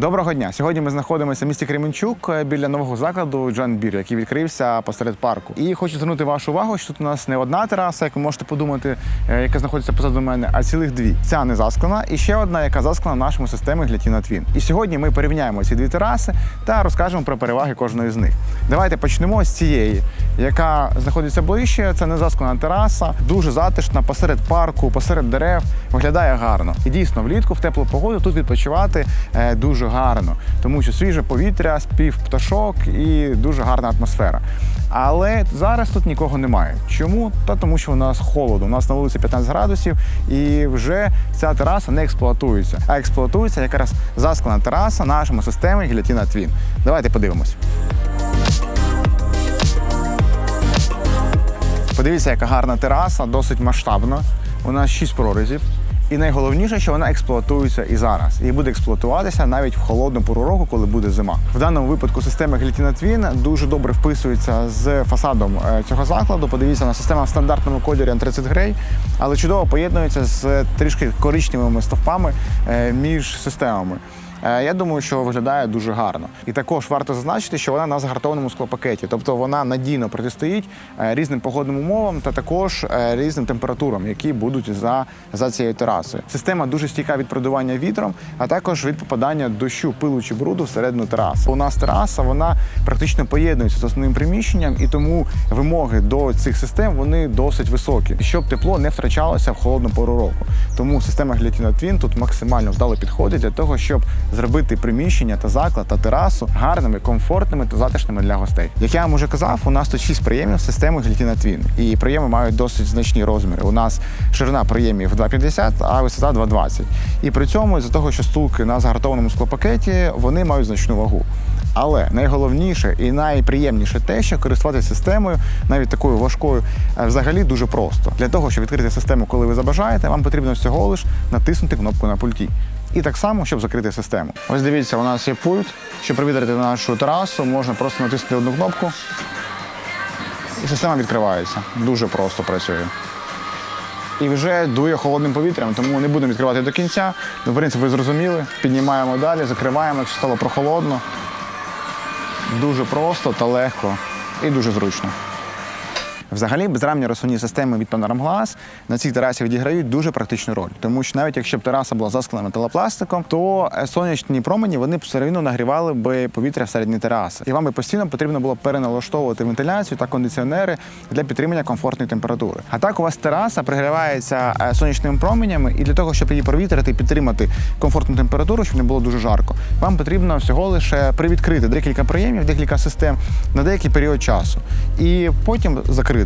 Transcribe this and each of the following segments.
Доброго дня. Сьогодні ми знаходимося в місті Кременчук е, біля нового закладу Джан Бір, який відкрився посеред парку. І хочу звернути вашу увагу, що тут у нас не одна тераса, як ви можете подумати, е, яка знаходиться позаду мене, а цілих дві. Ця не засклана, і ще одна, яка засклана в нашому системі Глятіна Твін. І сьогодні ми порівняємо ці дві тераси та розкажемо про переваги кожної з них. Давайте почнемо з цієї, яка знаходиться ближче. Це не засклана тераса, дуже затишна, посеред парку, посеред дерев. Виглядає гарно. І дійсно, влітку в теплу погоду тут відпочивати е, дуже гарно, тому що свіже повітря, спів пташок і дуже гарна атмосфера. Але зараз тут нікого немає. Чому? Та тому, що у нас холодно. У нас на вулиці 15 градусів, і вже ця тераса не експлуатується. А експлуатується якраз засклана тераса нашому системі Гілятіна Твін. Давайте подивимось. Подивіться, яка гарна тераса, досить масштабна. У нас 6 прорізів. І найголовніше, що вона експлуатується і зараз. І буде експлуатуватися навіть в холодну пору року, коли буде зима. В даному випадку система Глітіна Твін дуже добре вписується з фасадом е, цього закладу. Подивіться на система в стандартному кольорі антрацит грей, але чудово поєднується з трішки коричневими стовпами е, між системами. Е, Я думаю, що виглядає дуже гарно. І також варто зазначити, що вона на загартованому склопакеті, тобто вона надійно протистоїть е, різним погодним умовам та також е, різним температурам, які будуть за, за цією терасою. Система дуже стійка від продування вітром, а також від попадання дощу, пилу чи бруду всередину тераси. У нас тераса вона практично поєднується з основним приміщенням, і тому вимоги до цих систем вони досить високі, щоб тепло не втрачалося в холодну пору року. Тому система Глятіна Твін тут максимально вдало підходить для того, щоб зробити приміщення та заклад та терасу гарними, комфортними та затишними для гостей. Як я вам уже казав, у нас тут 6 приємів системи Глітіна Твін. І приєми мають досить значні розміри. У нас ширина приємів 2,50, а висота 2,20. І при цьому, з-за того, що стулки на загартованому склопакеті, вони мають значну вагу. Але найголовніше і найприємніше те, що користуватися системою, навіть такою важкою, е, взагалі дуже просто. Для того, щоб відкрити систему, коли ви забажаєте, вам потрібно всього лиш натиснути кнопку на пульті. І так само, щоб закрити систему. Ось дивіться, у нас є пульт. Щоб провітрити нашу терасу, можна просто натиснути одну кнопку, і система відкривається. Дуже просто працює. І вже дує холодним повітрям, тому не будемо відкривати до кінця. Ну, в принципі, ви зрозуміли. Піднімаємо далі, закриваємо, якщо стало прохолодно. Дуже просто та легко і дуже зручно. Взагалі, безрамні розсувні системи від Glass на цій терасі відіграють дуже практичну роль, тому що навіть якщо б тераса була засклана металопластиком, то е, сонячні промені вони б все одно нагрівали би повітря всередині тераси. І вам би постійно потрібно було переналаштовувати вентиляцію та кондиціонери для підтримання комфортної температури. А так у вас тераса пригрівається е, сонячними променями, і для того, щоб її провітрити і підтримати комфортну температуру, щоб не було дуже жарко, вам потрібно всього лише привідкрити декілька приємів, декілька систем на деякий період часу, і потім закрити.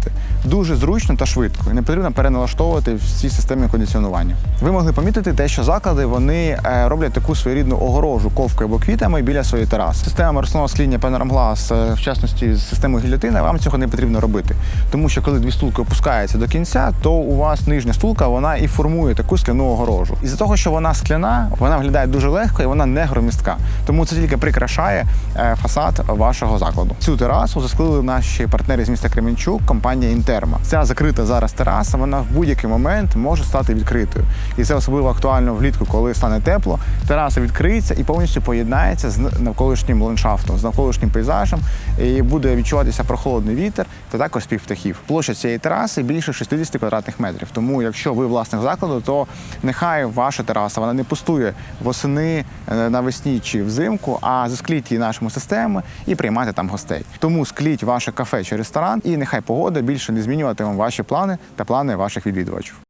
Дуже зручно та швидко. І не потрібно переналаштовувати всі системи кондиціонування. Ви могли помітити те, що заклади вони е, роблять таку своєрідну огорожу ковкою або квітами біля своєї тераси. Система рослинного скління Glass, е, в частності з системою гільотина, вам цього не потрібно робити. Тому що коли дві стулки опускаються до кінця, то у вас нижня стулка вона і формує таку скляну огорожу. І за того, що вона скляна, вона виглядає дуже легко і вона не громістка. Тому це тільки прикрашає е, фасад вашого закладу. Цю терасу засклили наші партнери з міста Кременчук, компанія Інтерма. Ця закрита зараз тераса, вона в будь-який момент може стати відкритою. І це особливо актуально влітку, коли стане тепло. Тераса відкриється і повністю поєднається з навколишнім ландшафтом, з навколишнім пейзажем, і буде відчуватися прохолодний вітер та також спів птахів. Площа цієї тераси більше 60 квадратних метрів. Тому, якщо ви власник закладу, то нехай ваша тераса вона не пустує восени е, навесні чи взимку, а заскліть її нашому системи і приймати там гостей. Тому скліть ваше кафе чи ресторан, і нехай погода більше не змінюватиме ваші плани та плани ваших відвідувачів.